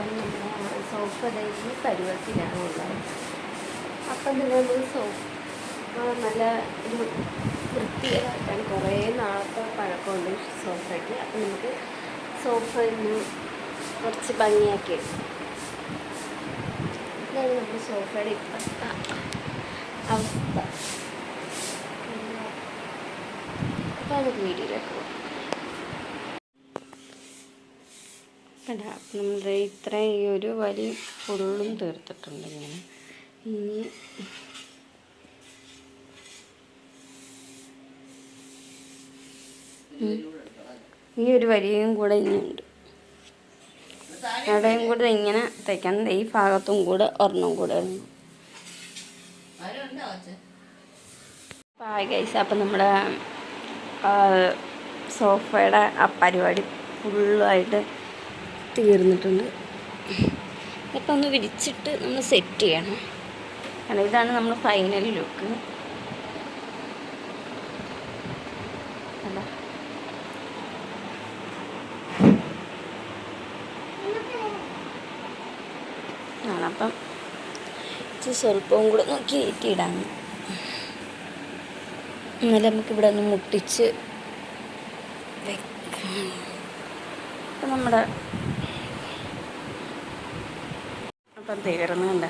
അപ്പം നമ്മുടെ സോഫ ദേ ഈ പരുവത്തിലാണ് ഉള്ളത് അപ്പം തന്നെ നമ്മൾ സോപ്പ് നല്ല ഒരു വൃത്തിയാക്കാൻ കുറേ നാളത്തെ പഴക്കമുണ്ട് സോഫയ്ക്ക് അപ്പം നമുക്ക് സോഫ ഇന്ന് കുറച്ച് ഭംഗിയാക്കി എടുക്കാം ഇതാണ് നമ്മുടെ സോഫയുടെ ഇപ്പോഴത്തെ അവസ്ഥ. അപ്പോൾ നമുക്ക് വീഡിയോയിലേക്ക് പോകാം കണ്ട. നമ്മൾ ഇത്രയും ഈ ഒരു വലിയ ഫുള്ളും തീർത്തിട്ടുണ്ട് ഇങ്ങനെ. ഇനി ഈ ഒരു വരിയും കൂടെ ഇനിയുണ്ട്. അവിടെയും കൂടെ ഇങ്ങനെ തയ്ക്കണം ഈ ഭാഗത്തും കൂടെ ഒരെണ്ണം കൂടെ ഗൈസ്. അപ്പം നമ്മുടെ സോഫയുടെ ആ പരിപാടി ഫുള്ളായിട്ട് തീർന്നിട്ടുണ്ട് ഇപ്പം ഒന്ന് വിരിച്ചിട്ട് നമ്മൾ സെറ്റ് ചെയ്യണം. കാരണം ഇതാണ് നമ്മൾ ഫൈനൽ ലുക്ക് അപ്പം ഇച്ചിരി സ്വല്പവും കൂടെ നോക്കി കയറ്റിയിടാം എന്നാലും നമുക്കിവിടെ ഒന്ന് മുട്ടിച്ച് വെക്കാം. അപ്പം നമ്മുടെ അപ്പം തീർന്നുണ്ട്